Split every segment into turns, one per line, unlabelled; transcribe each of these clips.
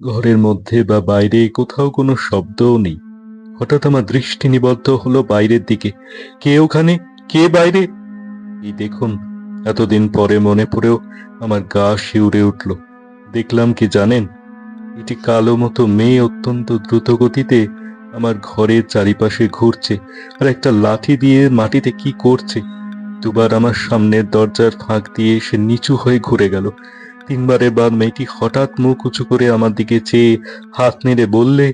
ঘরের মধ্যে বা বাইরে কোথাও কোনো শব্দও নেই। হঠাৎ আমার দৃষ্টি নিবদ্ধ হলো বাইরের দিকে। কে ওখানে? কে বাইরে? এই দেখুন, এতদিন পরে মনে পড়েও আমার গা শিউরে উঠল। দেখলাম কি জানেন, এটি কালো মতো মেয়ে অত্যন্ত দ্রুত গতিতে আমার ঘরের চারিপাশে ঘুরছে আর একটা লাঠি দিয়ে মাটিতে কি করছে। দুবার আমার সামনের দরজার ফাঁক দিয়ে এসে নিচু হয়ে ঘুরে গেল। তিনবারের বার মেয়েটি হঠাৎ মুখ উঁচু করে আমার দিকে চেয়ে হাত নেড়ে বললে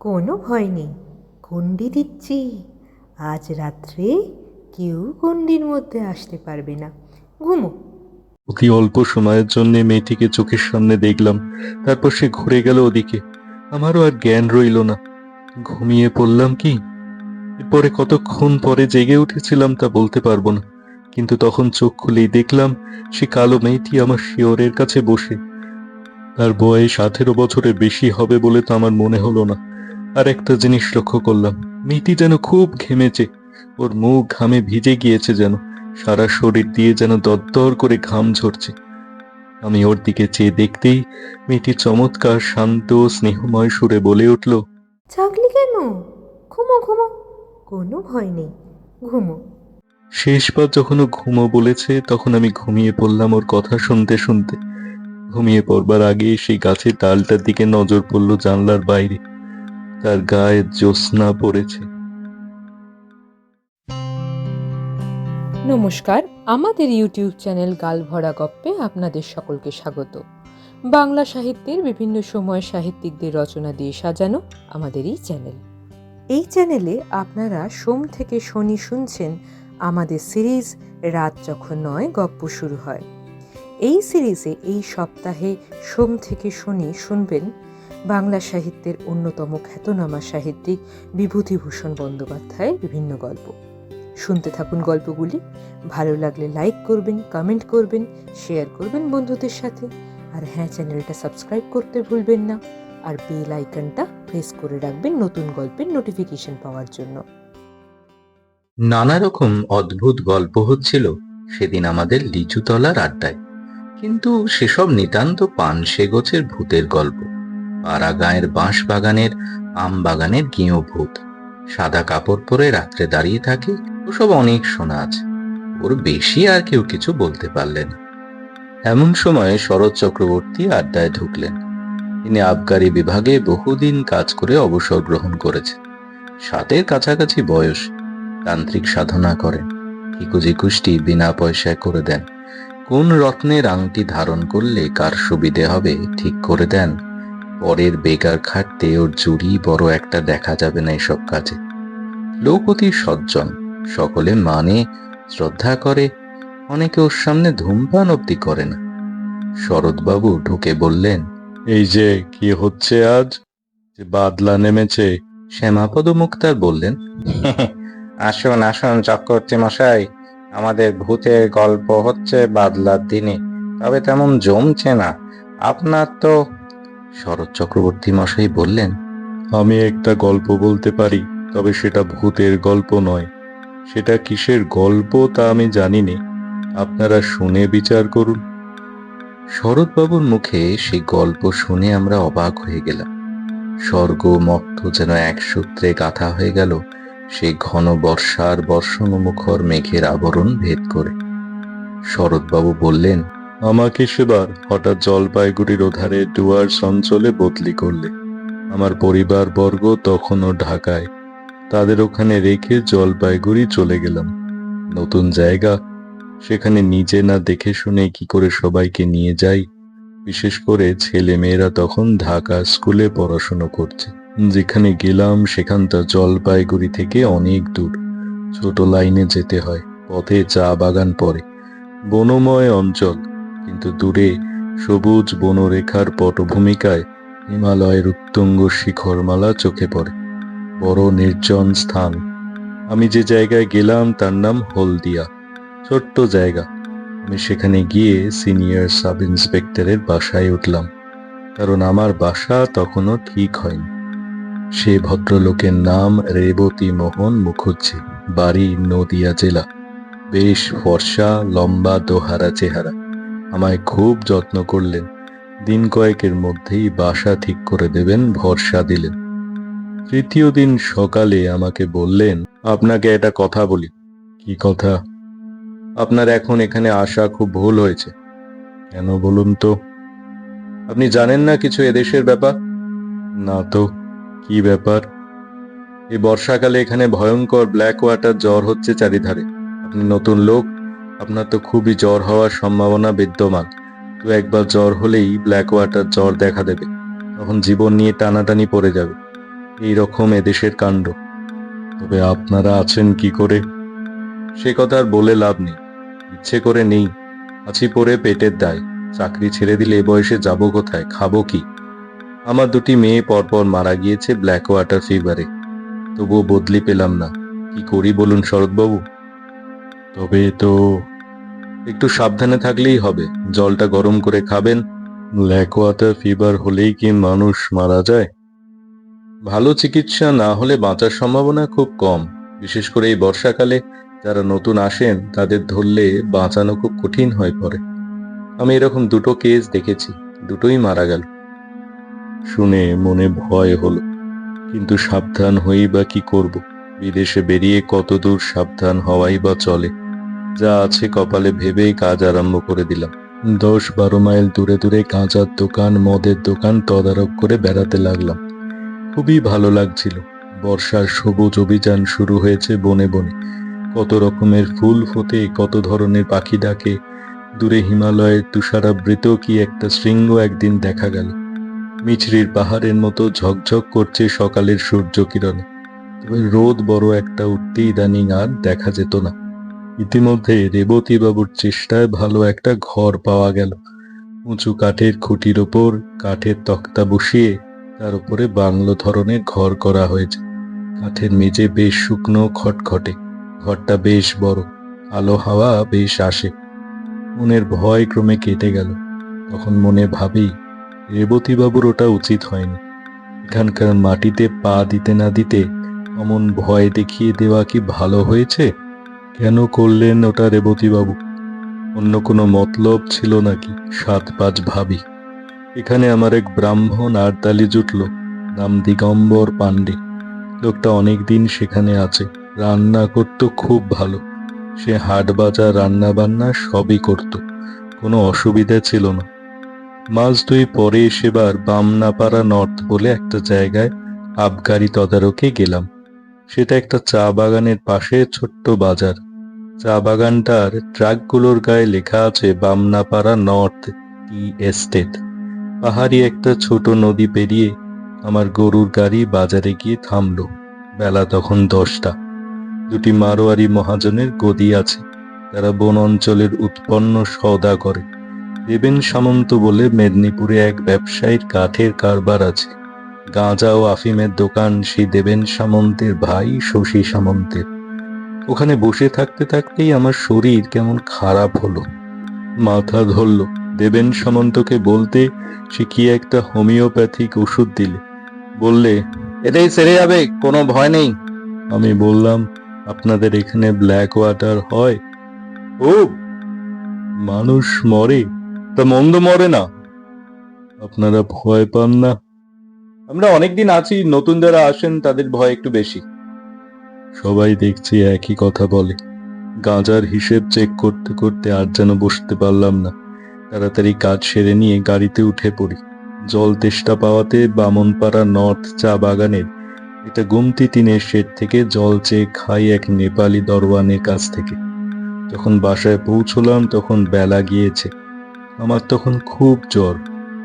কোনো ভয় নেই গন্ডি দিচ্ছি। আজ রাত্রে কেউ গন্ডির মধ্যে আসতে পারবে না। ঘুমো।
অতি অল্প সময়ের জন্য মেয়েটিকে চোখের সামনে দেখলাম তারপর সে ঘুরে গেল ওদিকে। আমারও আর জ্ঞান রইল না। ঘুমিয়ে পড়লাম কি? এরপরে কতক্ষণ পরে জেগে উঠেছিলাম তা বলতে পারব না। কিন্তু তখন চোখ খুলেই দেখলাম সে কালো মেয়েটি আমার শিওরের কাছে বসে। তার বয়স আঠেরো বছরের বেশি হবে বলে তো আমার মনে হলো না। আর একটা জিনিস লক্ষ্য করলাম, মেয়েটি যেন খুব ঘেমেছে ওর মুখ ঘামে ভিজে গিয়েছে যেন, সারা শরীর দিয়ে যেন দরদর করে ঘাম ঝরছে। আমি ওর দিকে চেয়ে দেখতেই মেয়েটি চমৎকার, শান্ত, স্নেহময় সুরে বলে উঠল
জাগলি কেন? ঘুমো ঘুমো। কোনো ভয় নেই। ঘুমো।
শেষবার যখন ও ঘুমো বলেছে, তখন আমি ঘুমিয়ে পড়লাম ওর কথা শুনতে শুনতে। ঘুমিয়ে পড়বার আগে সেই গাছের ডালটার দিকে নজর পড়ল জানলার বাইরে। তার গায়ে জ্যোৎস্না পড়েছে।
নমস্কার, আমাদের ইউটিউব চ্যানেল গালভরা গপ্পে আপনাদের সকলকে স্বাগত। বাংলা সাহিত্যের বিভিন্ন সময় সাহিত্যিকদের রচনা দিয়ে সাজানো আমাদের এই চ্যানেল। এই চ্যানেলে আপনারা সোম থেকে শনি শুনছেন আমাদের সিরিজ রাত যখন নয়, গপ্প শুরু হয়। এই সিরিজে এই সপ্তাহে সোম থেকে শনি শুনবেন বাংলা সাহিত্যের অন্যতম খ্যাতনামা সাহিত্যিক বিভূতিভূষণ বন্দ্যোপাধ্যায়ের বিভিন্ন গল্প। শুনতে থাকুন গল্পগুলি। ভালো লাগলে লাইক করবেন, কমেন্ট করবেন, শেয়ার করবেন বন্ধুদের সাথে। আর হ্যাঁ চ্যানেলটা সাবস্ক্রাইব করতে ভুলবেন না। আর বেল আইকনটা প্রেস করে রাখবেন নতুন গল্পের নোটিফিকেশন পাওয়ার জন্য।
নানা রকম অদ্ভুত গল্প হচ্ছিল সেদিন আমাদের লিচুতলার আড্ডায়। কিন্তু সেসব নিতান্ত পানসে গোছের ভূতের গল্প। পাড়া গাঁয়ের বাঁশ বাগানের আম বাগানের গেঁয়ো ভূত। সাদা কাপড় পরে রাত্রে দাঁড়িয়ে থাকে, ওসব অনেক শোনা আছে। ওর বেশি আর কেউ কিছু বলতে পারলেন। এমন সময় শরৎ চক্রবর্তী আড্ডায় ঢুকলেন। তিনি আবগারি বিভাগে বহুদিন কাজ করে অবসর গ্রহণ করেছেন। সাতের কাছাকাছি বয়স। তান্ত্রিক সাধনা করেন। ইকুজি কুষ্টি বিনা পয়সায় করে দেন। কোন রত্নের আংটি ধারণ করলে কার সুবিধে হবে, ঠিক করে দেন। পরের বেকার খাটতে ওর জুড়ি বড় একটা দেখা যাবে না এসব কাজে। লোক অতি সজ্জন, সকলে মানে শ্রদ্ধা করে, অনেকে ওর সামনে ধূমপান অব্দি করে না। শরৎবাবু ঢুকে বললেন,
এই যে কি হচ্ছে আজ? যে বাদলা নেমেছে।
শ্যামাপদ মুক্তার বললেন আসুন আসুন চক্রবর্তী মশাই আমাদের ভূতের গল্প হচ্ছে বাদলার দিনে তবে তেমন জমছে না। আপনার তো শরৎ চক্রবর্তী মশাই বললেন
আমি একটা গল্প বলতে পারি তবে সেটা ভূতের গল্প নয়। সেটা কিসের গল্প তা আমি জানি নে আপনারা শুনে বিচার করুন।
শরৎবাবুর মুখে সেই গল্প শুনে আমরা অবাক হয়ে গেলাম। স্বর্গ মত্ত যেন এক সূত্রে গাঁথা হয়ে গেল সেই ঘন বর্ষার বর্ষণমুখর মেঘের আবরণ ভেদ করে। শরৎবাবু বললেন,
আমাকে সেবার হঠাৎ জলপাইগুড়ির ওধারে ডুয়ার্স অঞ্চলে বদলি করলে। আমার পরিবার বর্গ তখনও ঢাকায়। তাদের ওখানে রেখে জলপাইগুড়ি চলে গেলাম। নতুন জায়গা। সেখানে নিজে না দেখে শুনে কি করে সবাইকে নিয়ে যাই। বিশেষ করে ছেলে মেয়েরা তখন ঢাকা স্কুলে পড়াশুনো করছে। যেখানে গেলাম সেখানটা জলপাইগুড়ি থেকে অনেক দূর। ছোট লাইনে যেতে হয়, পথে চা বাগান পড়ে। বনময় অঞ্চল, কিন্তু দূরে সবুজ বনরেখার পটভূমিকায় হিমালয়ের উত্তুঙ্গ শিখরমালা চোখে পড়ে। বড় নির্জন স্থান। আমি যে জায়গায় গেলাম, তার নাম হলদিয়া। ছোট্ট জায়গা। আমি সেখানে গিয়ে সিনিয়র সাব ইন্সপেক্টরের বাসায় উঠলাম। কারণ আমার বাসা তখনও ঠিক হয়নি। সে ভদ্রলোকের নাম রেবতী মোহন মুখুজ্জি, বাড়ি নদিয়া জেলা। বেশ ফর্সা, লম্বা, দোহারা চেহারা। আমায় খুব যত্ন করলেন। দিন কয়েকের মধ্যেই বাসা ঠিক করে দেবেন, ভরসা দিলেন। তৃতীয় দিন সকালে আমাকে বললেন, আপনাকে একটা কথা বলি। কি কথা? আপনার এখন এখানে আসা খুব ভুল হয়েছে। কেন বলুন তো? আপনি জানেন না কিছু এদেশের ব্যাপার? না তো। কি ব্যাপার? এই বর্ষাকালে এখানে ভয়ঙ্কর ব্ল্যাক ওয়াটার জ্বর হচ্ছে চারিধারে। আপনি নতুন লোক, আপনার তো খুবই জ্বর হওয়ার সম্ভাবনা বিদ্যমান। তো একবার জ্বর হলেই ব্ল্যাক ওয়াটার জ্বর দেখা দেবে। তখন জীবন নিয়ে টানাটানি পড়ে যাবে। এই রকম এদেশের কাণ্ড। তবে আপনারা আছেন কি করে? সে কথা আর বলে লাভ নেই। ইচ্ছে করে নেই। আছি পরে পেটের দায়। চাকরি ছেড়ে দিলে এ বয়সে যাব কোথায়? খাব কি? আমার দুটি মেয়ে পরপর মারা গিয়েছে ব্ল্যাক ওয়াটার ফিভারে তবুও বদলি পেলাম না। কি করি বলুন শরৎবাবু? তবে তো একটু সাবধানে থাকলেই হবে। জলটা গরম করে খাবেন। ব্ল্যাক ওয়াটার ফিভার হলেই কি মানুষ মারা যায়? ভালো চিকিৎসা না হলে বাঁচার সম্ভাবনা খুব কম। বিশেষ করে এই বর্ষাকালে যারা নতুন আসেন, তাদের ধরলে বাঁচানো খুব কঠিন হয়ে পড়ে। আমি এরকম দুটো কেস দেখেছি। দুটোই মারা গেল। শুনে মনে ভয় হল। কিন্তু সাবধান হই বা কি করব? বিদেশে বেরিয়ে কতদূর সাবধান হওয়াই বা চলে। যা আছে কপালে ভেবেই কাজ আরম্ভ করে দিলাম। দশ বারো মাইল দূরে দূরে কাঁচার দোকান, মদের দোকান তদারক করে বেড়াতে লাগলাম। খুবই ভালো লাগছিল। বর্ষার সবুজ অভিযান শুরু হয়েছে বনে বনে। কত রকমের ফুল ফোটে, কত ধরনের পাখি ডাকে। দূরে হিমালয়ের তুষারাবৃত কি একটা শৃঙ্গ একদিন দেখা গেল। মিছরির পাহাড়ের মতো ঝকঝক করছে সকালের সূর্য কিরণে তবে রোদ বড় একটা উঠতে ইদানিং আর দেখা যেত না। ইতিমধ্যে রেবতী বাবুর চেষ্টায় ভালো একটা ঘর পাওয়া গেল। উঁচু কাঠের খুঁটির ওপর কাঠের তক্তা বসিয়ে তার উপরে বাংলো ধরনের ঘর করা হয়েছে। কাঠের মেঝে বেশ শুকনো খটখটে। ঘরটা বেশ বড়। আলো হাওয়া বেশ আসে। মনের ভয় ক্রমে কেটে গেল। তখন মনে ভাবি রেবতীবাবুর ওটা উচিত হয়নি। এখানকার মাটিতে পা দিতে না দিতে অমন ভয় দেখিয়ে দেওয়া কি ভালো হয়েছে? কেন করলেন ওটা রেবতীবাবু? অন্য কোনো মতলব ছিল নাকি? সাত পাঁচ ভাবি। এখানে আমার এক ব্রাহ্মণ আরতালি জুটল, নাম দিগম্বর পাণ্ডে। লোকটা অনেক দিন সেখানে আছে, রান্না করত খুব ভালো। সে হাট বাজার রান্না বান্না সবই করত, কোনো অসুবিধা ছিল না। মাস দুই পরে সেবার বামনাপাড়া নর্থ বলে একটা জায়গায় আবগারি তদারকে গেলাম। সেটা একটা চা বাগানের পাশে ছোট্ট বাজার। চা বাগানটার ট্রাকগুলোর গায়ে লেখা আছে বামনাপাড়া নর্থ টি এস্টেট। পাহাড়ি একটা ছোট নদী পেরিয়ে আমার গরুর গাড়ি বাজারে গিয়ে থামল। বেলা তখন দশটা। দুটি মারোয়ারি মহাজনের গদি আছে। তারা বন অঞ্চলের উৎপন্ন সওদা করে দেবেন সামন্ত বলে, মেদিনীপুরে এক ব্যবসায়ীর কাঠের কারবার আছে। গাঁজা ও আফিমের দোকান সেই দেবেন সামন্তের ভাই শশী সামন্তের। ওখানে বসে থাকতে থাকতেই আমার শরীর কেমন খারাপ হলো। মাথা ধরল। দেবেন সামন্তকে বলতে সে কি একটা হোমিওপ্যাথিক ওষুধ দিলে। বললে এটাই সেরে যাবে, কোনো ভয় নেই। আমি বললাম, আপনাদের এখানে ব্ল্যাক ওয়াটার হয়? ও, মানুষ মরে। তা মন্দ মরে না। আপনারা ভয় পান না। আমরা অনেকদিন আছি, নতুন যারা আসেন তাদের ভয় একটু বেশি। সবাই দেখছি একই কথা বলে। গাঁজার হিসেব চেক করতে করতে আর যেন বসতে পারলাম না। তাড়াতাড়ি কাজ সেরে নিয়ে গাড়িতে উঠে পড়ি। জল তেষ্টা পাওয়াতে বামনপাড়া নর্থ চা বাগানের, এটা গুমতি তিনের শেড থেকে জল চেয়ে খাই এক নেপালি দরওয়ানের কাছ থেকে। যখন বাসায় পৌঁছলাম তখন বেলা গিয়েছে। আমার তখন খুব জ্বর,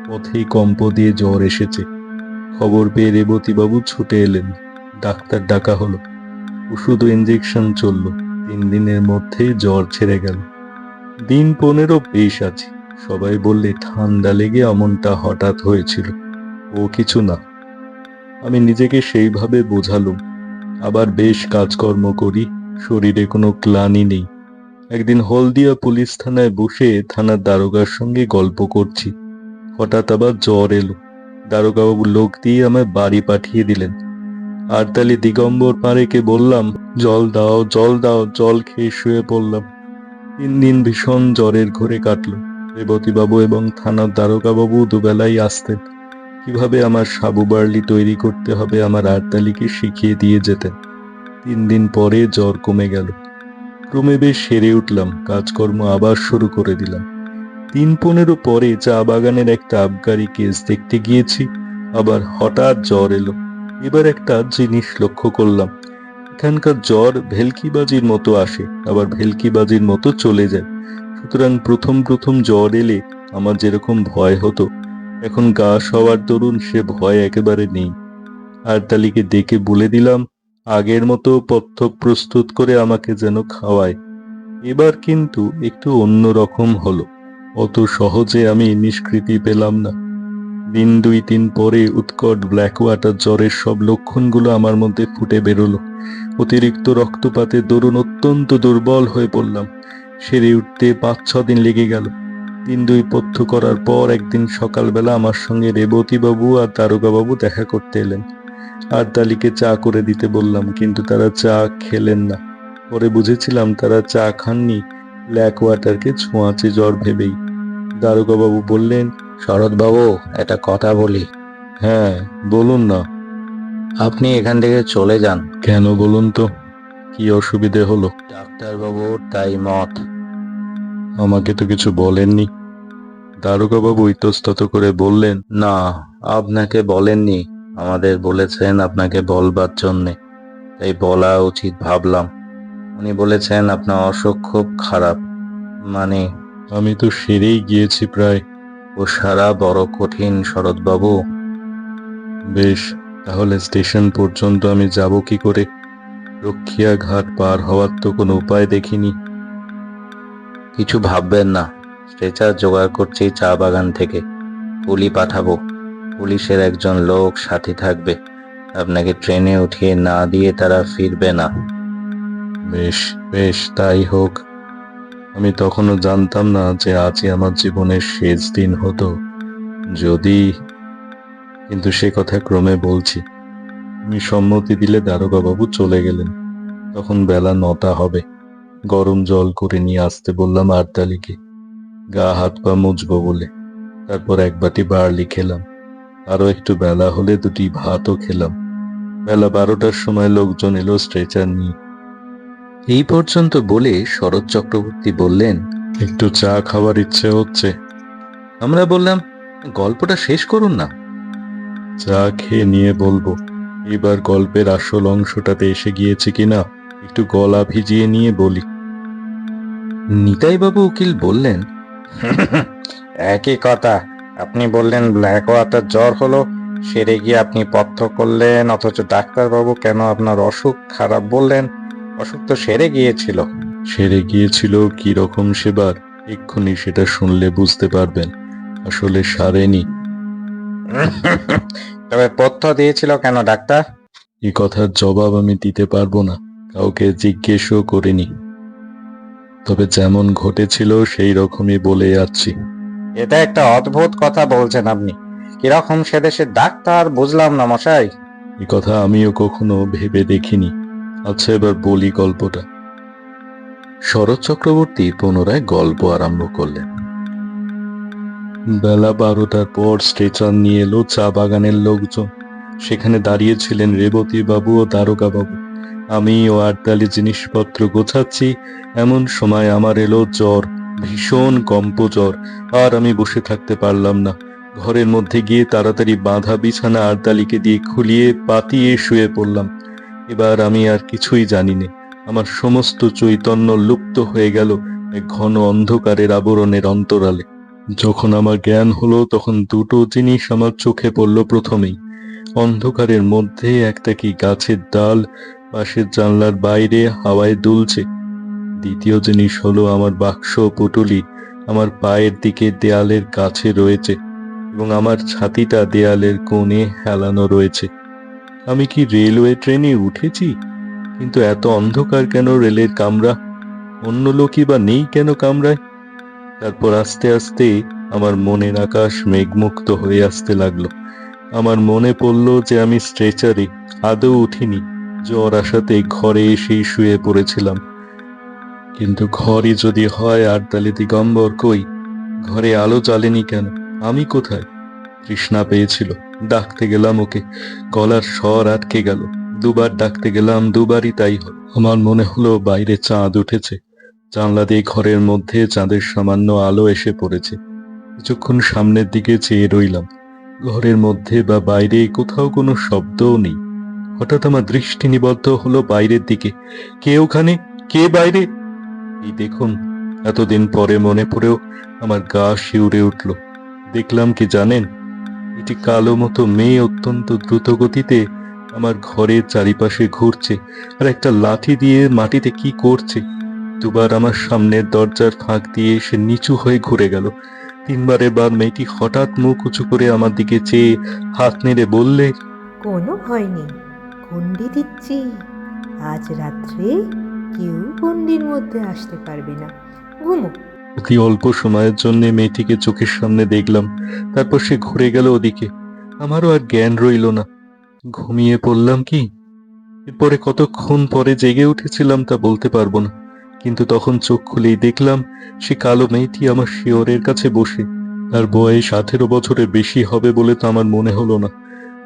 পথেই কম্প দিয়ে জ্বর এসেছে। খবর পেয়ে রেবতীবাবু ছুটে এলেন, ডাক্তার ডাকা হলো। ওষুধ ইঞ্জেকশন চলল, তিন দিনের মধ্যেই জ্বর ছেড়ে গেল। দিন পনেরো বেশ আছে, সবাই বললে ঠান্ডা লেগে অমনটা হঠাৎ হয়েছিল। ও কিছু না। আমি নিজেকে সেইভাবে বোঝালুম। আবার বেশ কাজকর্ম করি, শরীরে কোনো ক্লানি নেই। একদিন হলদিয়া পুলিশ থানায় বসে থানার দারোগার সঙ্গে গল্প করছি। হঠাৎ আবার জ্বর এলো। দারোগাবাবু লোক দিয়ে আমায় বাড়ি পাঠিয়ে দিলেন। আরতালি দিগম্বর পাড়েকে বললাম, জল দাও জল দাও, জল খেয়ে শুয়ে পড়লাম। তিন দিন ভীষণ জ্বরের ঘরে কাটলো। রেবতীবাবু এবং থানার দারোগাবাবু দুবেলাই আসতেন। কীভাবে আমার সাবু বার্লি তৈরি করতে হবে আমার আড়তালিকে শিখিয়ে দিয়ে যেতেন। তিন দিন পরে জ্বর কমে গেল। ক্রমে বেশ সেরে উঠলাম, কাজকর্ম আবার শুরু করে দিলাম। তিন পনেরো পরে চা বাগানের একটা আবগারি কেস দেখতে গিয়েছি, আবার হঠাৎ জ্বর এলো। এবার একটা জিনিস লক্ষ্য করলাম, এখানকার জ্বর ভেলকিবাজির মতো আসে, আবার ভেলকিবাজির মতো চলে যায়। সুতরাং প্রথম প্রথম জ্বর এলে আমার যেরকম ভয় হতো, এখন গা সবার দরুন সে ভয় একেবারে নেই। আরতালিকে ডেকে বলে দিলাম আগের মতো পথ্য প্রস্তুত করে আমাকে যেন খাওয়ায়। এবার কিন্তু একটু অন্য রকম হলো। অত সহজে আমি নিষ্কৃতি পেলাম না। দিন দুই তিন পরে উৎকট ব্ল্যাক ওয়াটার জ্বরের সব লক্ষণগুলো আমার মধ্যে ফুটে বেরোলো। অতিরিক্ত রক্তপাতের দরুন অত্যন্ত দুর্বল হয়ে পড়লাম। সেরে উঠতে পাঁচ, ছ দিন লেগে গেল। দিন দুই পথ্য করার পর একদিন সকালবেলা আমার সঙ্গে রেবতীবাবু আর দারোগাবাবু দেখা করতে এলেন। আর তালিকে চা করে দিতে বললাম কিন্তু তারা চা খেলেন না। পরে বুঝেছিলাম তারা চা খাননি ব্ল্যাক ওয়াটারকে ছোঁয়াচে জ্বর ভেবেই। দারোগাবাবু বললেন
শরৎবাবু একটা কথা বলি।
হ্যাঁ বলুন না।
আপনি এখান থেকে চলে যান।
কেন বলুন তো? কি অসুবিধে হলো?
ডাক্তারবাবুর তাই মত।
আমাকে তো কিছু বলেননি। দারোগাবাবু ইতস্তত করে বললেন
না আপনাকে বলেননি। আমাদের বলেছেন আপনাকে বলবার জন্যে, তাই বলা উচিত ভাবলাম। উনি বলেছেন আপনার অসুখ খুব খারাপ মানে
আমি তো সেরেই গিয়েছি প্রায়।
ও সারা বড় কঠিন শরৎবাবু।
বেশ, তাহলে স্টেশন পর্যন্ত আমি যাব কি করে? রক্ষিয়া ঘাট পার হওয়ার তো কোনো উপায় দেখিনি।
কিছু ভাববেন না, স্ট্রেচার জোগাড় করছি চা বাগান থেকে। পুলি পাঠাবো। পুলিশের একজন লোক সাথে থাকবে। আপনাকে ট্রেনে উঠিয়ে না দিয়ে তারা ফিরবে না।
বেশ বেশ, তাই হোক। আমি তখনও জানতাম না যে আজই আমার জীবনের শেষ দিন হতো। যদি, কিন্তু সে কথা ক্রমে বলছি। আমি সম্মতি দিলে দারোগাবাবু চলে গেলেন। তখন বেলা নটা হবে। গরম জল করে নিয়ে আসতে বললাম আরতালিকে গা হাত পা মুছবো বলে। তারপর এক বাটি বার্লি খেলাম। আরও একটু বেলা হলে দুটি ভাতও খেলাম। বেলা বারোটার সময় লোকজন এলো স্ট্রেচার নিয়ে।
এই পর্যন্ত বলে শরৎ চক্রবর্তী বললেন,
একটু চা খাওয়ার ইচ্ছে হচ্ছে।
আমরা বললাম, গল্পটা শেষ করুন না।
চা খেয়ে নিয়ে বলব। এবার গল্পের আসল অংশটাতে এসে গিয়েছে কিনা একটু গলা ভিজিয়ে নিয়ে বলি।
নিতাইবাবু উকিল বললেন একই কথা। আপনি বললেন ব্ল্যাক ওয়াটার জ্বর হলো সেরে গিয়ে আপনি পথ্য করলেন অথচ ডাক্তারবাবু কেন আপনার অসুখ খারাপ বললেন? অসুখ তো সেরে গিয়েছিল।
সেরে গিয়েছিল কি রকম সেবার? এক্ষুনি সেটা শুনলে বুঝতে পারবেন। আসলে সারেনি।
তবে পথ্য দিয়েছিল কেন ডাক্তার?
এই কথার জবাব আমি দিতে পারব না। কাউকে জিজ্ঞেসও করিনি। তবে যেমন ঘটেছিল সেই রকমই বলে যাচ্ছি।
এটা একটা অদ্ভুত কথা বলছেন আপনি। কীরকম সে দেশের ডাক্তার বুঝলাম না, মশাই।
এই কথা আমিও কখনো ভেবে দেখিনি। আচ্ছা এবার বলি গল্পটা।
শরৎ চক্রবর্তী পুনরায় গল্প আরম্ভ করলেন।
বেলা বারোটার পর স্ট্রেচার নিয়ে এলো চা বাগানের লোকজন। সেখানে দাঁড়িয়েছিলেন রেবতী বাবু ও দারোগা বাবু। আমি ও আটদালি জিনিসপত্র গোছাচ্ছি, এমন সময় আমার এলো জ্বর। ভীষণ কম্প জ্বর আর আমি বসে থাকতে পারলাম না। ঘরের মধ্যে গিয়ে তাড়াতাড়ি বাঁধা বিছানা আরদালিকে দিয়ে খুলিয়ে পাতিয়ে শুয়ে পড়লাম। এবার আমি আর কিছুই জানি না আমার সমস্ত চৈতন্য লুপ্ত হয়ে গেল এক ঘন অন্ধকারের আবরণের অন্তরালে। যখন আমার জ্ঞান হলো, তখন দুটো জিনিস আমার চোখে পড়ল প্রথমেই। অন্ধকারের মধ্যে একটা কি গাছের ডাল, পাশের জানলার বাইরে হাওয়ায় দুলছে। দ্বিতীয় জিনিস হলো আমার বাক্স পুটুলি আমার পায়ের দিকে দেয়ালের কাছে রয়েছে এবং আমার ছাতিটা দেয়ালের কোণে হেলানো রয়েছে। আমি কি রেলওয়ে ট্রেনে উঠেছি? কিন্তু এত অন্ধকার কেন রেলের কামরা? অন্য লোকই বা নেই কেন কামরায়? তারপর আস্তে আস্তে আমার মনের আকাশ মেঘমুক্ত হয়ে আসতে লাগল। আমার মনে পড়ল যে আমি স্ট্রেচারে, আদৌ উঠিনি, জ্বর আসাতে ঘরে এসেই শুয়ে পড়েছিলাম। কিন্তু ঘরই যদি হয় আর তাহলে দিগম্বর কই? ঘরে আলো জ্বালেনি কেন? আমি কোথায়? তৃষ্ণা পেয়েছিল, ডাকতে গেলাম ওকে। গলার স্বর আটকে গেল। দুবার ডাকতে গেলাম, দুবারই তাই হল আমার মনে হলো বাইরে চাঁদ উঠেছে। জানলা দিয়ে ঘরের মধ্যে চাঁদের সামান্য আলো এসে পড়েছে। কিছুক্ষণ সামনের দিকে চেয়ে রইলাম। ঘরের মধ্যে বা বাইরে কোথাও কোনো শব্দও নেই। হঠাৎ আমার দৃষ্টি নিবদ্ধ হলো বাইরের দিকে। কে ওখানে? কে বাইরে? এই দেখুন, এতদিন পরে মনে পড়েও আমার গা শিউরে উঠল। দেখলাম কি জানেন, এটি কালো মতো মেয়ে অত্যন্ত দ্রুত গতিতে আমার ঘরের চারিপাশে ঘুরছে আর একটা লাঠি দিয়ে মাটিতে কি করছে। দুবার আমার সামনের দরজার ফাঁক দিয়ে সে নিচু হয়ে ঘুরে গেল। তিনবারের বার মেয়েটি হঠাৎ মুখ উঁচু করে আমার দিকে চেয়ে হাত নেড়ে বললে,
কোনো ভয় নেই গন্ডি দিচ্ছি। আজ রাত্রে কেউ গন্ডির মধ্যে আসতে পারবে না। ঘুমো।
অতি অল্প সময়ের জন্য মেয়েটিকে চোখের সামনে দেখলাম, তারপর সে ঘুরে গেল ওদিকে। আমারও আর জ্ঞান রইল না। ঘুমিয়ে পড়লাম কি? এরপরে কতক্ষণ পরে জেগে উঠেছিলাম তা বলতে পারব না। কিন্তু তখন চোখ খুলেই দেখলাম, সে কালো মেয়েটি আমার শিওরের কাছে বসে। তার বয়স আঠেরো বছরের বেশি হবে বলে তো আমার মনে হলো না।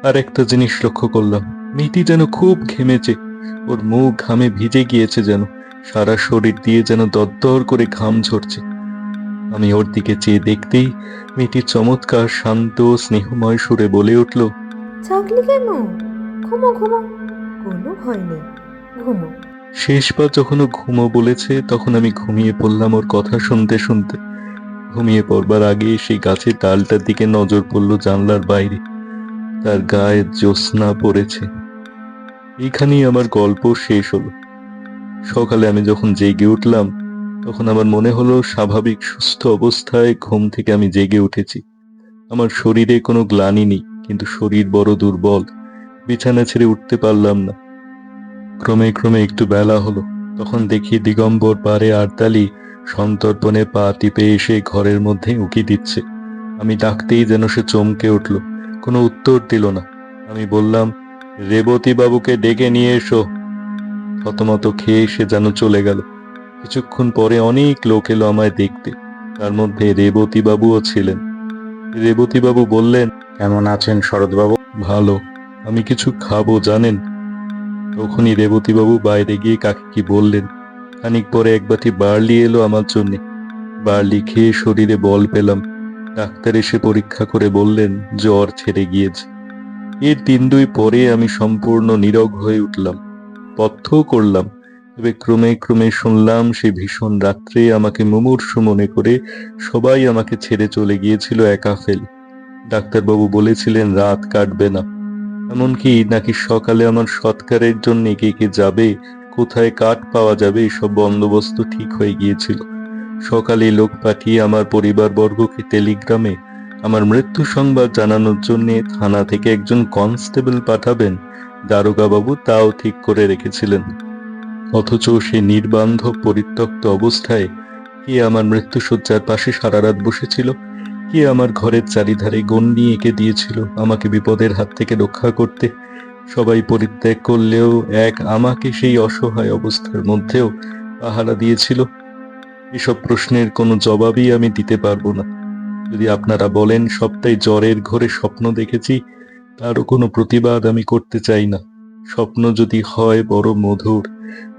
আর একটা জিনিস লক্ষ্য করলাম, মেয়েটি যেন খুব ঘেমেছে ওর মুখ ঘামে ভিজে গিয়েছে যেন সারা শরীর দিয়ে যেন দরদর করে ঘাম ঝরছে। আমি ওর দিকে চেয়ে দেখতেই মেয়েটি চমৎকার শান্ত স্নেহময় সুরে বলে উঠল
জাগলি কেন? ঘুমো ঘুমো। কোনো ভয় নেই। ঘুমো।
শেষবার যখন ও ঘুমো বলেছে তখন আমি ঘুমিয়ে পড়লাম ওর কথা শুনতে শুনতে। ঘুমিয়ে পড়বার আগে সেই গাছের ডালটার দিকে নজর পড়ল জানলার বাইরে। তার গায়ে জ্যোৎস্না পড়েছে। এইখানেই আমার গল্প শেষ হলো। সকালে আমি যখন জেগে উঠলাম, তখন আমার মনে হলো স্বাভাবিক সুস্থ অবস্থায় ঘুম থেকে আমি জেগে উঠেছি। আমার শরীরে কোনো গ্লানি নেই, কিন্তু শরীর বড় দুর্বল। বিছানা ছেড়ে উঠতে পারলাম না। ক্রমে ক্রমে একটু বেলা হলো, তখন দেখি দিগম্বর পারে আড়তালি সন্তর্পণে পা টিপে এসে ঘরের মধ্যে উঁকি দিচ্ছে। আমি ডাকতেই যেন সে চমকে উঠল। কোনো উত্তর দিল না। আমি বললাম রেবতী বাবুকে ডেকে নিয়ে এসো। থতমত খেয়ে সে যেন চলে গেল। কিছুক্ষণ পরে অনেক লোক এলো আমায় দেখতে। তার মধ্যে রেবতী বাবুও ছিলেন। রেবতী বাবু বললেন
কেমন আছেন শরৎবাবু?
ভালো। আমি কিছু খাব জানেন? তখনই রেবতীবাবু বাইরে গিয়ে কাকে কি বললেন। খানিক পরে এক বাটি বার্লি এলো আমার জন্য। বার্লি খেয়ে শরীরে বল পেলাম। ডাক্তার এসে পরীক্ষা করে বললেন জ্বর ছেড়ে গিয়েছে। এর দিন দুই পরে আমি সম্পূর্ণ নীরব হয়ে উঠলাম। পথ্যও করলাম, তবে ক্রমে ক্রমে শুনলাম সেই ভীষণ রাত্রে আমাকে মুমূর্ষু মনে করে সবাই আমাকে ছেড়ে চলে গিয়েছিল একা ফেল। ডাক্তারবাবু বলেছিলেন, রাত কাটবে না। এমনকি নাকি সকালে আমার সৎকারের জন্য কে কে যাবে, কোথায় কাঠ পাওয়া যাবে, এসব বন্দোবস্ত ঠিক হয়ে গিয়েছিল। সকালে লোক পাঠিয়ে আমার পরিবারবর্গকে টেলিগ্রামে আমার মৃত্যু সংবাদ জানানোর জন্য থানা থেকে একজন কনস্টেবল পাঠাবেন। দারোগাবাবু তাও ঠিক করে রেখেছিলেন। অথচ সে নির্বান্ধব পরিত্যক্ত অবস্থায় কে আমার মৃত্যুসজ্জার পাশে সারা রাত বসেছিল? কে আমার ঘরের চারিধারে গন্ডি এঁকে দিয়েছিল আমাকে বিপদের হাত থেকে রক্ষা করতে? সবাই পরিত্যাগ করলেও এক আমাকে সেই অসহায় অবস্থার মধ্যেও পাহারা দিয়েছিল। এসব প্রশ্নের কোনো জবাবই আমি দিতে পারব না। যদি আপনারা বলেন, সবটাই জ্বরের ঘরে স্বপ্ন দেখেছি, তারও কোনো প্রতিবাদ আমি করতে চাই না। স্বপ্ন যদি হয়, বড় মধুর,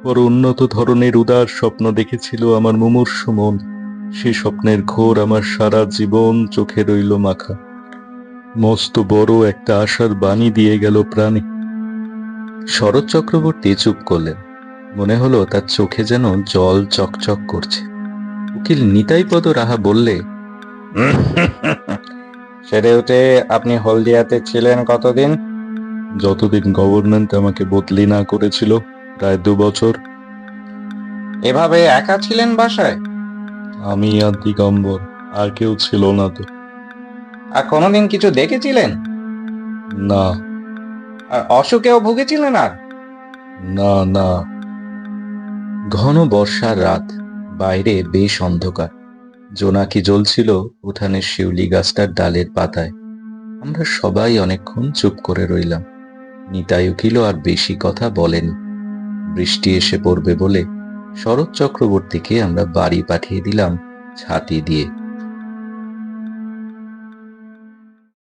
বড় উন্নত ধরনের উদার স্বপ্ন দেখেছিল আমার মুমূর্ষু মন। সে স্বপ্নের ঘোর আমার সারা জীবন চোখে রইল মাখা। মস্ত বড় একটা আশার বাণী দিয়ে গেল প্রাণে।
শরৎ চক্রবর্তী চুপ করলেন। মনে হলো তার চোখে যেন জল চকচক করছে। উকিল নিতাইপদ রাহা বললে সেরে উঠে আপনি হলদিয়াতে ছিলেন কতদিন?
যতদিন গভর্নমেন্ট আমাকে বদলি না করেছিল প্রায় দু বছর।
এভাবে একা ছিলেন বাসায়?
আমি আর দিগম্বর আর কেউ ছিল না তো।
আর কোনোদিন কিছু দেখেছিলেন?
না।
আর অসুখেও ভুগেছিলেন আর?
না না।
ঘন বর্ষার রাত বাইরে বেশ অন্ধকার। জোনাকি জ্বলছিল উঠানের শিউলি গাছটার ডালের পাতায়। আমরা সবাই অনেকক্ষণ চুপ করে রইলাম। নিতাই উকিল আর বেশি কথা বলেনি। বৃষ্টি এসে পড়বে বলে শরৎ চক্রবর্তীকে আমরা বাড়ি পাঠিয়ে দিলাম ছাতি দিয়ে।